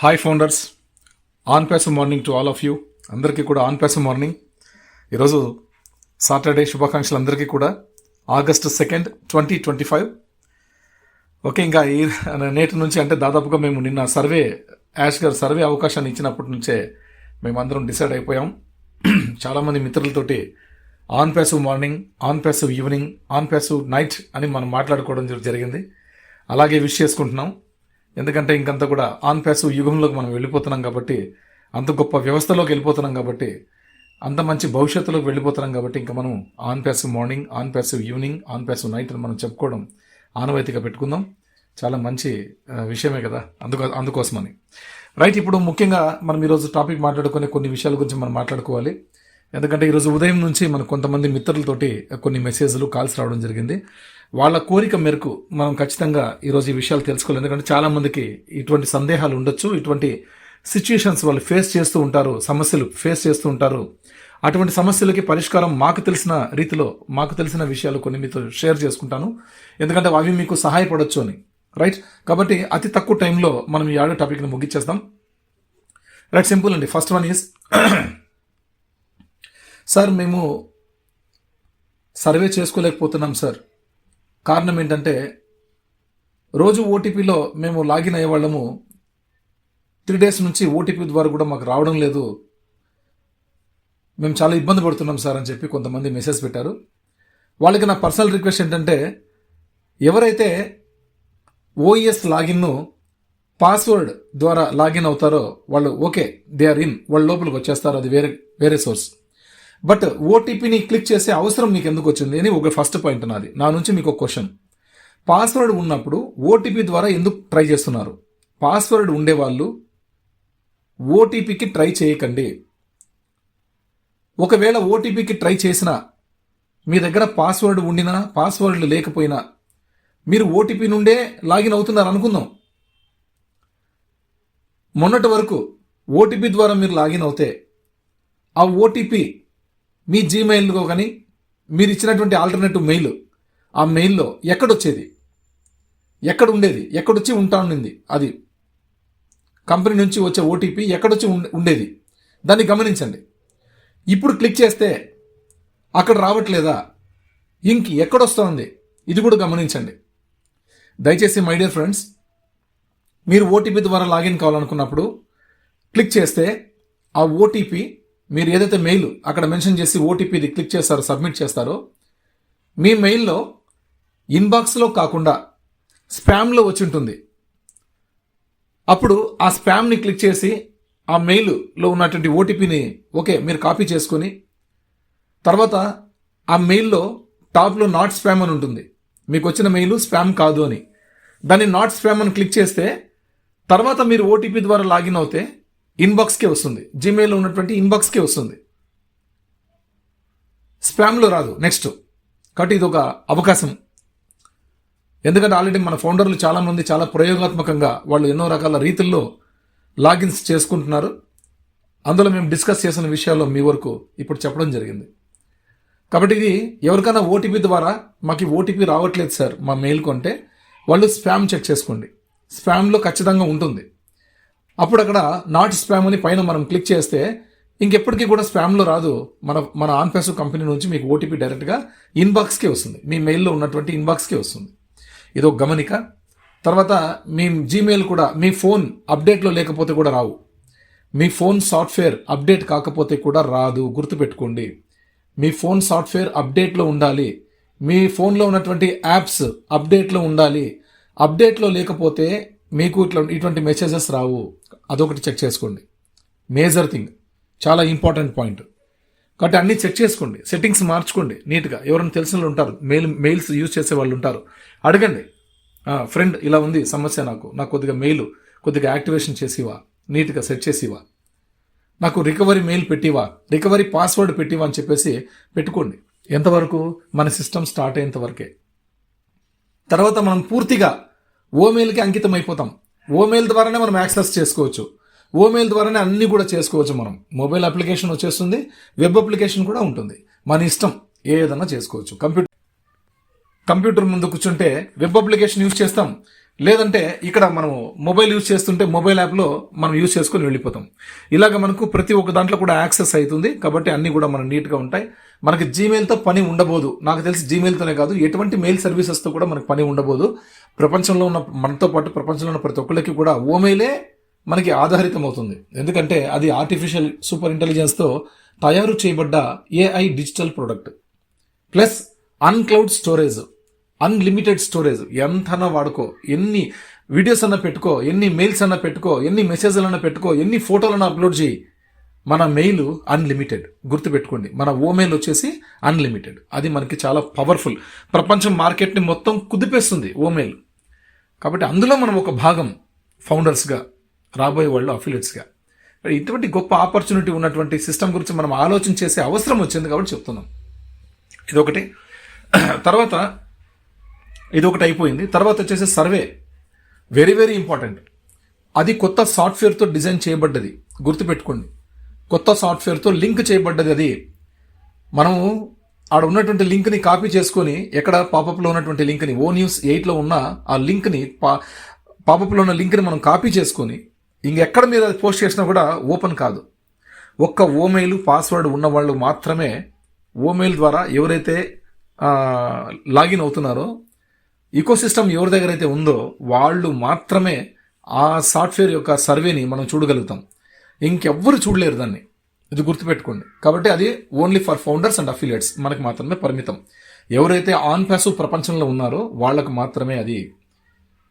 Hi founders AnPassive morning to all of you అందరికీ కూడా AnPassive morning ఈరోజు Saturday శుభాకాంక్షలు అందరికీ కూడా. August second twenty twenty five okay ఇంకా ఈ నేటి నుంచి అంటే దాదాపుగా మేము నిన్న సర్వే యాష్ గారు సర్వే అవకాశాన్ని ఇచ్చినప్పటి నుంచే మేమందరం డిసైడ్ అయిపోయాం. చాలామంది మిత్రులతోటి AnPassive morning AnPassive evening AnPassive night అని మనం మాట్లాడుకోవడం జరిగింది. అలాగే విష్ చేసుకుంటున్నాం. ఎందుకంటే ఇంకంతా కూడా ఆన్ ప్యాసివ్ యుగంలోకి మనం వెళ్ళిపోతున్నాం కాబట్టి అంత గొప్ప వ్యవస్థలోకి వెళ్ళిపోతున్నాం కాబట్టి అంత మంచి భవిష్యత్తులోకి వెళ్ళిపోతున్నాం కాబట్టి ఇంకా మనం AnPassive morning AnPassive evening AnPassive night అని మనం చెప్పుకోవడం ఆనవాయితీగా పెట్టుకుందాం. చాలా మంచి విషయమే కదా అందుకో అందుకోసమని. రైట్ ఇప్పుడు ముఖ్యంగా మనం ఈరోజు టాపిక్ మాట్లాడుకునే కొన్ని విషయాల గురించి మనం మాట్లాడుకోవాలి. ఎందుకంటే ఈరోజు ఉదయం నుంచి మన కొంతమంది మిత్రులతోటి కొన్ని మెసేజ్లు కాల్స్ రావడం జరిగింది. వాళ్ళ కోరిక మేరకు మనం ఖచ్చితంగా ఈరోజు ఈ విషయాలు తెలుసుకోవాలి. ఎందుకంటే చాలా మందికి ఇటువంటి సందేహాలు ఉండొచ్చు. ఇటువంటి సిచ్యుయేషన్స్ వాళ్ళు ఫేస్ చేస్తూ ఉంటారు. సమస్యలు ఫేస్ చేస్తూ ఉంటారు. అటువంటి సమస్యలకి పరిష్కారం మాకు తెలిసిన రీతిలో మాకు తెలిసిన విషయాలు కొన్ని మీతో షేర్ చేసుకుంటాను. ఎందుకంటే అవి మీకు సహాయపడొచ్చు అని. రైట్ కాబట్టి అతి తక్కువ టైంలో మనం ఈ ఆడియో టాపిక్ని ముగించేస్తాం. రైట్ సింపుల్ అండి. ఫస్ట్ వన్ ఈస్ సార్ మేము సర్వే చేసుకోలేకపోతున్నాం సార్. కారణం ఏంటంటే రోజు ఓటీపీలో మేము లాగిన్ అయ్యే వాళ్ళము త్రీ డేస్ నుంచి ఓటీపీ ద్వారా కూడా మాకు రావడం లేదు. మేము చాలా ఇబ్బంది పడుతున్నాం సార్ అని చెప్పి కొంతమంది మెసేజ్ పెట్టారు. వాళ్ళకి నా పర్సనల్ రిక్వెస్ట్ ఏంటంటే ఎవరైతే ఓఈఎస్ లాగిన్ను పాస్వర్డ్ ద్వారా లాగిన్ అవుతారో వాళ్ళు ఓకే దే ఆర్ ఇన్ వాళ్ళ లోపలికి వచ్చేస్తారు అది వేరే వేరే సోర్స్. బట్ ఓటీపీని క్లిక్ చేసే అవసరం మీకు ఎందుకు వచ్చింది అని ఒక ఫస్ట్ పాయింట్ నాది. నా నుంచి మీకు ఒక క్వశ్చన్. పాస్వర్డ్ ఉన్నప్పుడు ఓటీపీ ద్వారా ఎందుకు ట్రై చేస్తున్నారు? పాస్వర్డ్ ఉండేవాళ్ళు ఓటీపీకి ట్రై చేయకండి. ఒకవేళ ఓటీపీకి ట్రై చేసినా మీ దగ్గర పాస్వర్డ్ ఉండినా పాస్వర్డ్ లేకపోయినా మీరు ఓటీపీ నుండే లాగిన్ అవుతున్నారు అనుకుందాం. మొన్నటి వరకు ఓటీపీ ద్వారా మీరు లాగిన్ అవుతే ఆ ఓటీపీ మీ జీమెయిల్లో కానీ మీరు ఇచ్చినటువంటి ఆల్టర్నేటివ్ మెయిల్ ఆ మెయిల్లో ఎక్కడొచ్చేది? ఎక్కడ ఉండేది ఎక్కడొచ్చి ఉంటా ఉండింది అది కంపెనీ నుంచి వచ్చే ఓటీపీ ఎక్కడొచ్చి ఉండేది? దాన్ని గమనించండి. ఇప్పుడు క్లిక్ చేస్తే అక్కడ రావట్లేదా? ఇంక్ ఎక్కడొస్తోంది? ఇది కూడా గమనించండి. దయచేసి మై డియర్ ఫ్రెండ్స్ మీరు ఓటీపీ ద్వారా లాగిన్ కావాలనుకున్నప్పుడు క్లిక్ చేస్తే ఆ ఓటీపీ మీరు ఏదైతే మెయిల్ అక్కడ మెన్షన్ చేసి ఓటీపీది క్లిక్ చేస్తారో సబ్మిట్ చేస్తారో మీ మెయిల్లో ఇన్బాక్స్లో కాకుండా స్పామ్లో వచ్చి ఉంటుంది. అప్పుడు ఆ స్పామ్ని క్లిక్ చేసి ఆ మెయిల్లో ఉన్నటువంటి ఓటీపీని ఓకే మీరు కాపీ చేసుకొని తర్వాత ఆ మెయిల్లో టాప్లో నాట్ స్పామ్ అని ఉంటుంది. మీకు వచ్చిన మెయిల్ స్పామ్ కాదు అని. దాన్ని నాట్ స్పామ్ అని క్లిక్ చేస్తే తర్వాత మీరు ఓటీపీ ద్వారా లాగిన్ అవుతే ఇన్బాక్స్కే వస్తుంది. జీమెయిల్లో ఉన్నటువంటి ఇన్బాక్స్కే వస్తుంది. స్పామ్లో రాదు. నెక్స్ట్ కాబట్టి ఇది ఒక అవకాశం. ఎందుకంటే ఆల్రెడీ మన ఫౌండర్లు చాలామంది చాలా ప్రయోగాత్మకంగా వాళ్ళు ఎన్నో రకాల రీతుల్లో లాగిన్స్ చేసుకుంటున్నారు. అందులో మేము డిస్కస్ చేసిన విషయాల్లో మీ వరకు ఇప్పుడు చెప్పడం జరిగింది. కాబట్టి ఇది ఎవరికైనా ఓటీపీ ద్వారా మాకు ఓటీపీ రావట్లేదు సార్ మా మెయిల్ కొంటే వాళ్ళు స్పామ్ చెక్ చేసుకోండి. స్పామ్లో ఖచ్చితంగా ఉంటుంది. అప్పుడు అక్కడ నాట్ స్పామ్ అని పైన మనం క్లిక్ చేస్తే ఇంకెప్పటికీ కూడా స్పామ్లో రాదు మన మన ఆన్పేస్ కంపెనీ నుంచి మీకు ఓటీపీ డైరెక్ట్గా ఇన్బాక్స్కే వస్తుంది. మీ మెయిల్లో ఉన్నటువంటి ఇన్బాక్స్కే వస్తుంది. ఇది ఒక గమనిక. తర్వాత మీ జీమెయిల్ కూడా మీ ఫోన్ అప్డేట్లో లేకపోతే కూడా రావు. మీ ఫోన్ సాఫ్ట్వేర్ అప్డేట్ కాకపోతే కూడా రాదు. గుర్తుపెట్టుకోండి. మీ ఫోన్ సాఫ్ట్వేర్ అప్డేట్లో ఉండాలి. మీ ఫోన్లో ఉన్నటువంటి యాప్స్ అప్డేట్లో ఉండాలి. అప్డేట్లో లేకపోతే మీకు ఇట్లా ఇటువంటి మెసేజెస్ రావు. అదొకటి చెక్ చేసుకోండి. మేజర్ థింగ్ చాలా ఇంపార్టెంట్ పాయింట్ కాబట్టి అన్ని చెక్ చేసుకోండి. సెట్టింగ్స్ మార్చుకోండి. నీట్గా ఎవరైనా తెలిసిన వాళ్ళు ఉంటారు. మెయిల్ మెయిల్స్ యూజ్ చేసే వాళ్ళు ఉంటారు. అడగండి. ఫ్రెండ్ ఇలా ఉంది. సమస్య నాకు. నాకు కొద్దిగా మెయిల్ కొద్దిగా యాక్టివేషన్ చేసివా? నీట్గా సెట్ చేసివా? నాకు రికవరీ మెయిల్ పెట్టివా? రికవరీ పాస్వర్డ్ పెట్టివా అని చెప్పేసి పెట్టుకోండి. ఎంతవరకు? మన సిస్టమ్ స్టార్ట్ అయ్యేంత వరకే. తర్వాత మనం పూర్తిగా ఓమెయిల్కి అంకితం అయిపోతాం ఓమెయిల్ ద్వారానే మనం యాక్సెస్ చేసుకోవచ్చు. ఓమెయిల్ ద్వారానే అన్ని కూడా చేసుకోవచ్చు మనం. మొబైల్ అప్లికేషన్ వచ్చేస్తుంది వెబ్ అప్లికేషన్ కూడా ఉంటుంది. మన ఇష్టం ఏదైనా చేసుకోవచ్చు. కంప్యూటర్ కంప్యూటర్ ముందు కూర్చుంటే వెబ్ అప్లికేషన్ యూజ్ చేస్తాం. లేదంటే ఇక్కడ మనం మొబైల్ యూజ్ చేస్తుంటే మొబైల్ యాప్లో మనం యూజ్ చేసుకొని వెళ్ళిపోతాం. ఇలాగ మనకు ప్రతి ఒక్క దాంట్లో కూడా యాక్సెస్ అవుతుంది. కాబట్టి అన్నీ కూడా మనం నీట్గా ఉంటాయి. మనకి జీమెయిల్తో పని ఉండబోదు. నాకు తెలిసి జీమెయిల్తోనే కాదు ఎటువంటి మెయిల్ సర్వీసెస్తో కూడా మనకు పని ఉండబోదు. ప్రపంచంలో ఉన్న మనతో పాటు ప్రపంచంలో ఉన్న ప్రతి ఒక్కరికి కూడా ఓమెయిలే మనకి ఆధారితం అవుతుంది ఎందుకంటే అది ఆర్టిఫిషియల్ సూపర్ ఇంటెలిజెన్స్తో తయారు చేయబడ్డ AI digital product plus AnCloud storage unlimited storage ఎంతన్నా వాడుకో ఎన్ని వీడియోస్ అన్నా పెట్టుకో ఎన్ని మెయిల్స్ అన్నా పెట్టుకో ఎన్ని మెసేజ్లు అన్నా పెట్టుకో ఎన్ని ఫోటోలన్నా అప్లోడ్ చేయి. మన మెయిల్ అన్లిమిటెడ్ గుర్తుపెట్టుకోండి. మన ఓమెయిల్ వచ్చేసి అన్లిమిటెడ్ అది మనకి చాలా పవర్ఫుల్ ప్రపంచం మార్కెట్ని మొత్తం కుదిపేస్తుంది ఓమెయిల్ కాబట్టి అందులో మనం ఒక భాగం ఫౌండర్స్గా రాబోయే వాళ్ళు అఫిలియట్స్గా ఇటువంటి గొప్ప ఆపర్చునిటీ ఉన్నటువంటి సిస్టమ్ గురించి మనం ఆలోచన చేసే అవసరం వచ్చింది కాబట్టి చెప్తున్నాం. ఇదొకటి. తర్వాత ఇది ఒకటి అయిపోయింది. తర్వాత వచ్చేసి సర్వే వెరీ వెరీ ఇంపార్టెంట్ అది కొత్త సాఫ్ట్వేర్తో డిజైన్ చేయబడ్డది. గుర్తుపెట్టుకోండి. కొత్త సాఫ్ట్వేర్తో లింక్ చేయబడ్డది అది. మనము ఆడ ఉన్నటువంటి లింక్ని కాపీ చేసుకొని ఎక్కడ పాపప్లో ఉన్నటువంటి లింక్ని ఓ న్యూస్ ఎయిట్లో ఉన్న ఆ లింక్ని పా పాపప్లో ఉన్న లింక్ని మనం కాపీ చేసుకొని ఇంకెక్కడ మీరు అది పోస్ట్ చేసినా కూడా ఓపెన్ కాదు. ఒక్క ఓమెయిల్ పాస్వర్డ్ ఉన్న వాళ్ళు మాత్రమే ఓమెయిల్ ద్వారా ఎవరైతే లాగిన్ అవుతున్నారో ఈకో సిస్టమ్ ఎవరి దగ్గర అయితే ఉందో వాళ్ళు మాత్రమే ఆ సాఫ్ట్వేర్ యొక్క సర్వేని మనం చూడగలుగుతాం. ఇంకెవ్వరు చూడలేరు దాన్ని. ఇది గుర్తుపెట్టుకోండి. కాబట్టి అది only for founders and affiliates మనకి మాత్రమే పరిమితం. ఎవరైతే ఆన్ ప్యాసివ్ ప్రపంచంలో ఉన్నారో వాళ్ళకు మాత్రమే అది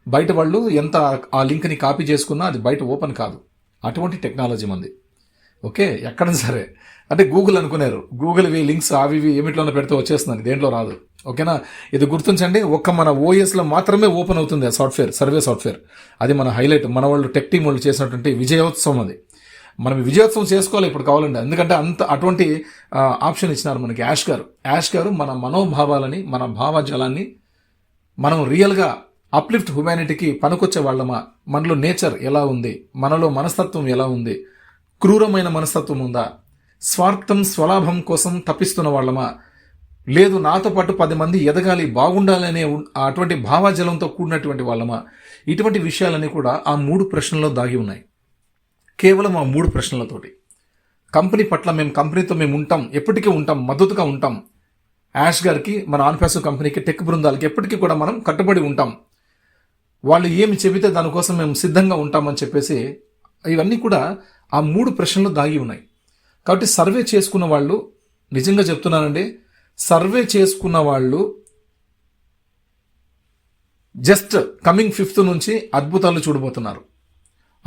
బయట వాళ్ళు ఎంత ఆ లింక్ని కాపీ చేసుకున్నా అది బయట ఓపెన్ కాదు. అటువంటి టెక్నాలజీ మంది. ఓకే? ఎక్కడ సరే. అంటే గూగుల్ అనుకున్నారు గూగుల్ ఇవి లింక్స్ అవి ఇవి ఏమిట్లోనే పెడితే వచ్చేస్తుంది దేంట్లో రాదు. ఓకేనా? ఇది గుర్తుంచండి. ఒక్క మన ఓఎస్లో మాత్రమే ఓపెన్ అవుతుంది ఆ సాఫ్ట్వేర్ సర్వే సాఫ్ట్వేర్. అది మన హైలైట్. మన వాళ్ళు టెక్ టీం వాళ్ళు చేసినటువంటి విజయోత్సవం అది. మనం విజయోత్సవం చేసుకోవాలి ఇప్పుడు కావాలండి. ఎందుకంటే అంత అటువంటి ఆప్షన్ ఇచ్చినారు మనకి యాష్ గారు. యాష్ గారు మన మనోభావాలని మన భావజాలాన్ని మనం రియల్గా అప్లిఫ్ట్ హ్యుమానిటీకి పనికొచ్చే వాళ్ళమా? మనలో నేచర్ ఎలా ఉంది? మనలో మనస్తత్వం ఎలా ఉంది? క్రూరమైన మనస్తత్వం ఉందా? స్వార్థం స్వలాభం కోసం తప్పిస్తున్న వాళ్ళమా? లేదు నాతో పాటు పది మంది ఎదగాలి బాగుండాలనే అటువంటి భావాజలంతో కూడినటువంటి వాళ్ళమా? ఇటువంటి విషయాలన్నీ కూడా ఆ మూడు ప్రశ్నల్లో దాగి ఉన్నాయి. కేవలం ఆ మూడు ప్రశ్నలతోటి. కంపెనీ పట్ల మేము కంపెనీతో మేము ఉంటాం ఎప్పటికీ ఉంటాం మద్దతుగా ఉంటాం. యాష్ గారికి మన ఆన్ఫాసో కంపెనీకి టెక్ బృందాలకి ఎప్పటికీ కూడా మనం కట్టుబడి ఉంటాం. వాళ్ళు ఏమి చెబితే దానికోసం మేము సిద్ధంగా ఉంటామని చెప్పేసి ఇవన్నీ కూడా ఆ మూడు ప్రశ్నలు దాగి ఉన్నాయి. కాబట్టి సర్వే చేసుకున్న వాళ్ళు నిజంగా చెప్తున్నానండి సర్వే చేసుకున్న వాళ్ళు జస్ట్ కమింగ్ ఫిఫ్త్ నుంచి అద్భుతాలు చూడబోతున్నారు.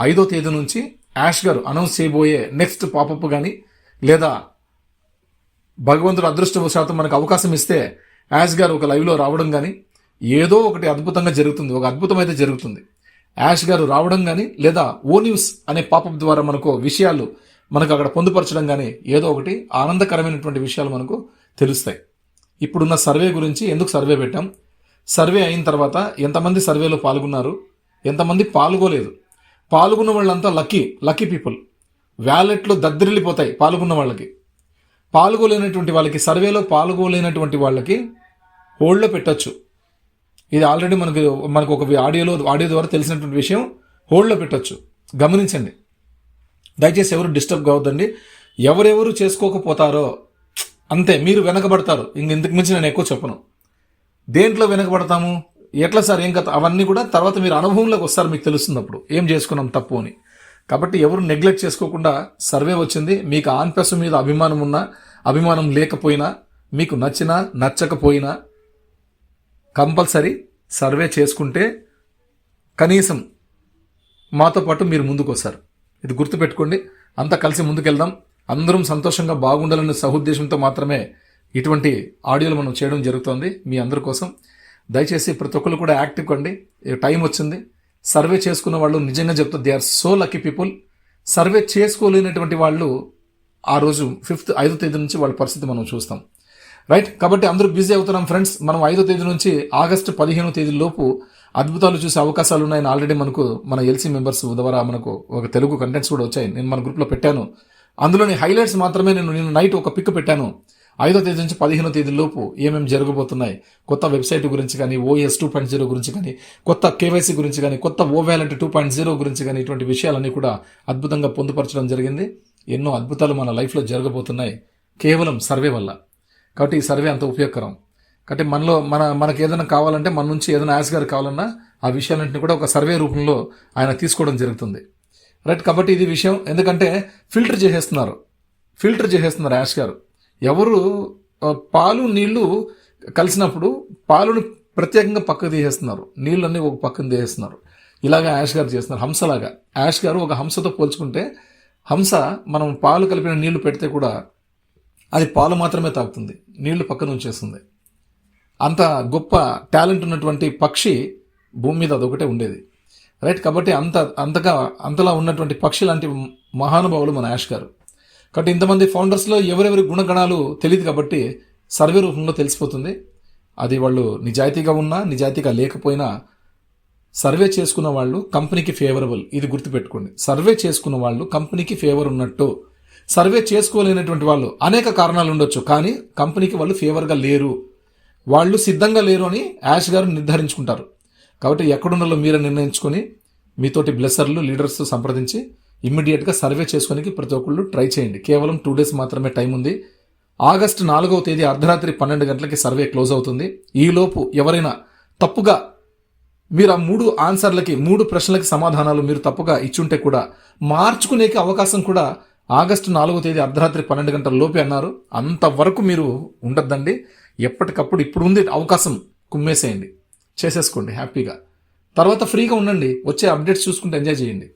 ఐదో తేదీ నుంచి యాష్ గారు అనౌన్స్ చేయబోయే నెక్స్ట్ పాపప్ కానీ లేదా భగవంతుడు అదృష్టవశాతం మనకు అవకాశం ఇస్తే యాష్ గారు ఒక లైవ్లో రావడం కానీ ఏదో ఒకటి అద్భుతంగా జరుగుతుంది ఒక అద్భుతం అయితే జరుగుతుంది. యాష్ గారు రావడం కానీ లేదా ఓ న్యూస్ అనే పాపప్ ద్వారా మనకు విషయాలు మనకు అక్కడ పొందుపరచడం కానీ ఏదో ఒకటి ఆనందకరమైనటువంటి విషయాలు మనకు తెలుస్తాయి. ఇప్పుడున్న సర్వే గురించి ఎందుకు సర్వే పెట్టాం? సర్వే అయిన తర్వాత ఎంతమంది సర్వేలో పాల్గొన్నారు? ఎంతమంది పాల్గొలేదు? పాల్గొన్న వాళ్ళంతా లక్కీ లక్కీ పీపుల్. వ్యాలెట్లో దద్దరిల్లిపోతాయి పాల్గొన్న వాళ్ళకి. పాల్గొలేనటువంటి వాళ్ళకి సర్వేలో పాల్గొలేనటువంటి వాళ్ళకి హోల్డ్లో పెట్టచ్చు. ఇది ఆల్రెడీ మనకు మనకు ఒక ఆడియోలో ఆడియో ద్వారా తెలిసినటువంటి విషయం. హోల్డ్లో పెట్టొచ్చు. గమనించండి. దయచేసి ఎవరు డిస్టర్బ్ కావద్దండి. ఎవరెవరు చేసుకోకపోతారో అంతే మీరు వెనకబడతారు. ఇంక ఇంతకు మించి నేను ఎక్కువ చెప్పను. దేంట్లో వెనకబడతాము? ఎట్లా సార్? ఏం కథ? అవన్నీ కూడా తర్వాత మీరు అనుభవంలోకి వస్తారు మీకు తెలుస్తుంది అప్పుడు ఏం చేసుకున్నాం తప్పు అని. కాబట్టి ఎవరు నెగ్లెక్ట్ చేసుకోకుండా సర్వే వచ్చింది. మీకు ఆన్పెస్ మీద అభిమానం ఉన్నా అభిమానం లేకపోయినా మీకు నచ్చినా నచ్చకపోయినా కంపల్సరీ సర్వే చేసుకుంటే కనీసం మాతో పాటు మీరు ముందుకు వస్తారు ఇది గుర్తుపెట్టుకోండి. అంతా కలిసి ముందుకెళ్దాం. అందరం సంతోషంగా బాగుండాలనే సహుద్దేశంతో మాత్రమే ఇటువంటి ఆడియోలు మనం చేయడం జరుగుతోంది. మీ అందరి కోసం దయచేసి ప్రతి ఒక్కరు కూడా యాక్టివ్ కండి టైం వచ్చింది? సర్వే చేసుకున్న వాళ్ళు నిజంగా చెప్తారు they are so lucky people. Survey చేసుకోలేనటువంటి వాళ్ళు ఆ రోజు ఫిఫ్త్ ఐదో తేదీ నుంచి వాళ్ళ పరిస్థితి మనం చూస్తాం. రైట్? కాబట్టి అందరూ బిజీ అవుతున్నాం ఫ్రెండ్స్. మనం ఐదో తేదీ నుంచి ఆగస్టు పదిహేనో తేదీ లోపు అద్భుతాలు చూసే అవకాశాలు ఉన్నాయని ఆల్రెడీ మనకు మన ఎల్సీ మెంబర్స్ ద్వారా మనకు ఒక తెలుగు కంటెంట్స్ కూడా వచ్చాయి. నేను మన గ్రూప్లో పెట్టాను. అందులోని హైలైట్స్ మాత్రమే నేను నేను నైట్ ఒక పిక్ పెట్టాను. ఐదో తేదీ నుంచి పదిహేనో తేదీ లోపు ఏమేమి జరగబోతున్నాయి? కొత్త వెబ్సైట్ గురించి కానీ ఓఎస్ టూ పాయింట్ జీరో గురించి కానీ కొత్త కేవైసీ గురించి కానీ కొత్త ఓ టూ పాయింట్ జీరో గురించి కానీ ఇటువంటి విషయాలన్నీ కూడా అద్భుతంగా పొందుపరచడం జరిగింది. ఎన్నో అద్భుతాలు మన లైఫ్లో జరగబోతున్నాయి. కేవలం సర్వే వల్ల. కాబట్టి ఈ సర్వే అంత ఉపయోగకరం. కాబట్టి మనలో మన మనకి ఏదైనా కావాలంటే మన నుంచి ఏదైనా యాస్ గారు కావాలన్నా ఆ విషయాలన్నింటినీ కూడా ఒక సర్వే రూపంలో ఆయన తీసుకోవడం జరుగుతుంది. రైట్ కాబట్టి ఇది విషయం. ఎందుకంటే ఫిల్టర్ చేసేస్తున్నారు. ఫిల్టర్ చేసేస్తున్నారు యాష్ గారు. ఎవరు పాలు నీళ్ళు కలిసినప్పుడు పాలును ప్రత్యేకంగా పక్కకు తీసేస్తున్నారు. నీళ్ళన్నీ ఒక పక్కన తీసేస్తున్నారు. ఇలాగా యాష్ గారు చేస్తున్నారు. హంసలాగా. యాష్ గారు ఒక హంసతో పోల్చుకుంటే హంస మనం పాలు కలిపిన నీళ్ళు పెడితే కూడా అది పాలు మాత్రమే తాగుతుంది. నీళ్ళు పక్కన ఉంచేస్తుంది. అంత గొప్ప టాలెంట్ ఉన్నటువంటి పక్షి భూమి మీద అదొకటే ఉండేది. రైట్? కాబట్టి అంత అంతగా అంతలా ఉన్నటువంటి పక్షి లాంటి మహానుభావులు మన యాష్ గారు. కాబట్టి ఇంతమంది ఫౌండర్స్లో ఎవరెవరి గుణగణాలు తెలియదు కాబట్టి సర్వే రూపంలో తెలిసిపోతుంది. అది వాళ్ళు నిజాయితీగా ఉన్నా నిజాయితీగా లేకపోయినా సర్వే చేసుకున్న వాళ్ళు కంపెనీకి ఫేవరబుల్. ఇది గుర్తుపెట్టుకోండి. సర్వే చేసుకున్న వాళ్ళు కంపెనీకి ఫేవర్ ఉన్నట్టు. సర్వే చేసుకోలేనటువంటి వాళ్ళు అనేక కారణాలు ఉండొచ్చు కానీ కంపెనీకి వాళ్ళు ఫేవర్గా లేరు. వాళ్ళు సిద్ధంగా లేరు అని యాష్ గారు నిర్ధారించుకుంటారు. కాబట్టి ఎక్కడున్నాలో మీరే నిర్ణయించుకొని మీతోటి బ్లెస్సర్లు లీడర్స్ సంప్రదించి ఇమ్మీడియట్గా సర్వే చేసుకోనికి ప్రతి ఒక్కళ్ళు ట్రై చేయండి. కేవలం టూ డేస్ మాత్రమే టైం ఉంది. ఆగస్టు నాలుగవ తేదీ అర్ధరాత్రి పన్నెండు గంటలకి సర్వే క్లోజ్ అవుతుంది. ఈలోపు ఎవరైనా తప్పుగా మీరు ఆ మూడు ఆన్సర్లకి మూడు ప్రశ్నలకి సమాధానాలు మీరు తప్పుగా ఇచ్చుంటే కూడా మార్చుకునేకి అవకాశం కూడా ఆగస్టు నాలుగో తేదీ అర్ధరాత్రి పన్నెండు గంటల లోపే అన్నారు. అంతవరకు మీరు ఉండొద్దండి. ఎప్పటికప్పుడు ఇప్పుడు ఉంది అవకాశం కుమ్మేసేయండి. చేసేసుకోండి హ్యాపీగా. తర్వాత ఫ్రీగా ఉండండి. వచ్చే అప్డేట్స్ చూసుకుంటే ఎంజాయ్ చేయండి.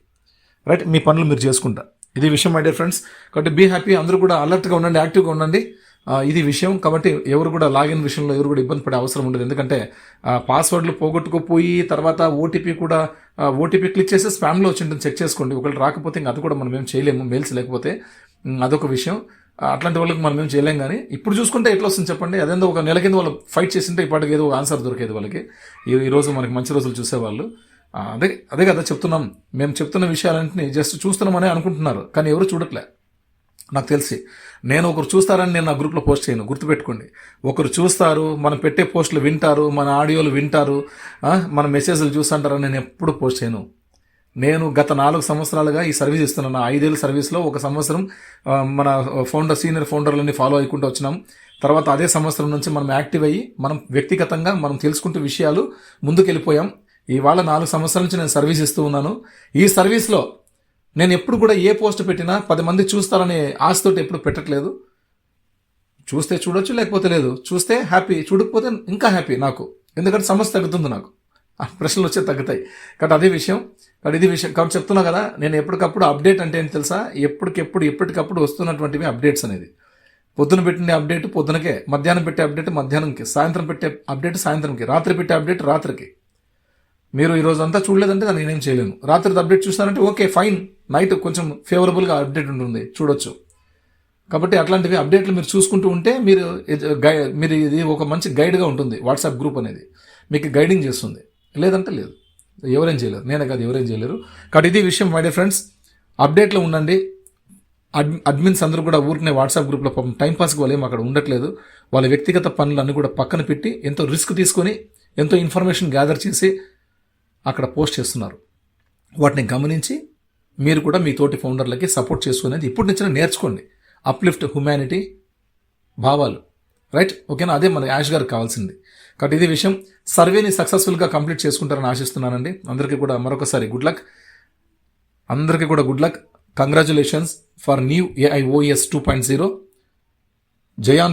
రైట్ మీ పనులు మీరు చేసుకుంటా. ఇది విషయం మై డియర్ ఫ్రెండ్స్ కాబట్టి బీ హ్యాపీ అందరూ కూడా అలర్ట్గా ఉండండి యాక్టివ్గా ఉండండి. ఇది విషయం. కాబట్టి ఎవరు కూడా లాగిన్ విషయంలో ఎవరు కూడా ఇబ్బంది పడే అవసరం ఉండదు. ఎందుకంటే పాస్వర్డ్లు పోగొట్టుకుపోయి తర్వాత ఓటీపీ కూడా ఓటీపీ క్లిక్ చేసి స్పామ్లో వచ్చింటుంది చెక్ చేసుకోండి. ఒకళ్ళు రాకపోతే ఇంకా అది కూడా మనం ఏం చేయలేము మెయిల్స్ లేకపోతే. అదొక విషయం. అట్లాంటి వాళ్ళకి మనం ఏం చేయలేం కానీ ఇప్పుడు చూసుకుంటే ఎట్లా వస్తుంది చెప్పండి? అదేందో ఒక నెల కింద వాళ్ళు ఫైట్ చేసింటే ఇప్పటికి ఏదో ఒక ఆన్సర్ దొరికేది వాళ్ళకి. ఈ రోజు మనకి మంచి రోజులు చూసేవాళ్ళు. అదే అదే కదా చెప్తున్నాం. మేము చెప్తున్న విషయాలన్నింటినీ జస్ట్ చూస్తున్నామని అనుకుంటున్నారు. కానీ ఎవరు చూడట్లే. నాకు తెలిసి. నేను ఒకరు చూస్తారని నేను నా గ్రూప్లో పోస్ట్ చేయను. గుర్తుపెట్టుకోండి. ఒకరు చూస్తారు మనం పెట్టే పోస్టులు వింటారు మన ఆడియోలు వింటారు మన మెసేజ్లు చూస్తుంటారని నేను ఎప్పుడు పోస్ట్ చేయను. నేను గత నాలుగు సంవత్సరాలుగా ఈ సర్వీస్ ఇస్తున్నాను. ఐదేళ్ళ సర్వీస్లో ఒక సంవత్సరం మన ఫౌండర్ సీనియర్ ఫౌండర్లని ఫాలో అయ్యకుంటూ వచ్చినాం. తర్వాత అదే సంవత్సరం నుంచి మనం యాక్టివ్ అయ్యి మనం వ్యక్తిగతంగా మనం తెలుసుకుంటూ విషయాలు ముందుకెళ్ళిపోయాం. ఇవాళ నాలుగు సంవత్సరాల నుంచి నేను సర్వీస్ ఇస్తూ ఉన్నాను. ఈ సర్వీస్లో నేను ఎప్పుడు కూడా ఏ పోస్ట్ పెట్టినా పది మంది చూస్తారనే ఆశతోటి ఎప్పుడు పెట్టట్లేదు. చూస్తే చూడొచ్చు లేకపోతే లేదు. చూస్తే హ్యాపీ చూడకపోతే ఇంకా హ్యాపీ నాకు. ఎందుకంటే సమస్య తగ్గుతుంది నాకు. ఆ ప్రశ్నలు వచ్చే తగ్గుతాయి. కాబట్టి అదే విషయం. కాబట్టి ఇది విషయం. కాబట్టి చెప్తున్నా కదా నేను ఎప్పటికప్పుడు అప్డేట్ అంటే ఏంటి తెలుసా? ఎప్పటికెప్పుడు ఎప్పటికప్పుడు వస్తున్నటువంటివి అప్డేట్స్ అనేది. పొద్దున పెట్టిన అప్డేట్ పొద్దునకే మధ్యాహ్నం పెట్టే అప్డేట్ మధ్యాహ్నంకి సాయంత్రం పెట్టే అప్డేట్ సాయంత్రంకి రాత్రి పెట్టే అప్డేట్ రాత్రికి. మీరు ఈ రోజు అంతా చూడలేదంటే దాన్ని నేనేం చేయలేను. రాత్రి అప్డేట్ చూస్తానంటే ఓకే ఫైన్ నైట్ కొంచెం ఫేవరబుల్గా అప్డేట్ ఉంటుంది. చూడొచ్చు. కాబట్టి అట్లాంటివి అప్డేట్లు మీరు చూసుకుంటూ ఉంటే మీరు మీరు ఇది ఒక మంచి గైడ్గా ఉంటుంది వాట్సాప్ గ్రూప్ అనేది. మీకు గైడింగ్ చేస్తుంది. లేదంటే లేదు. ఎవరేం చేయలేరు. నేనే కాదు ఎవరేం చేయలేరు. కాబట్టి ఇది విషయం మై డియర్ ఫ్రెండ్స్ అప్డేట్లో ఉండండి. అడ్ అడ్మిన్స్ అందరూ కూడా ఊరికనే వాట్సాప్ గ్రూప్లో పాపం టైంపాస్కి వాళ్ళు ఏం అక్కడ ఉండట్లేదు. వాళ్ళ వ్యక్తిగత పనులన్నీ కూడా పక్కన పెట్టి ఎంతో రిస్క్ తీసుకొని ఎంతో ఇన్ఫర్మేషన్ గ్యాదర్ చేసి అక్కడ పోస్ట్ చేస్తున్నారు. వాటిని గమనించి మీరు కూడా మీ తోటి ఫౌండర్లకి సపోర్ట్ చేసుకునేది ఇప్పటి నుంచి నేర్చుకోండి. అప్లిఫ్ట్ హ్యుమానిటీ భావాలు. రైట్ ఓకేనా? అదే మన యాష్ గారికి కావాల్సింది. కాబట్టి ఇది విషయం. సర్వేని సక్సెస్ఫుల్గా కంప్లీట్ చేసుకుంటారని ఆశిస్తున్నానండి. అందరికీ కూడా మరొకసారి గుడ్ లక్ అందరికీ కూడా good luck congratulations for new AIOS two point zero Zion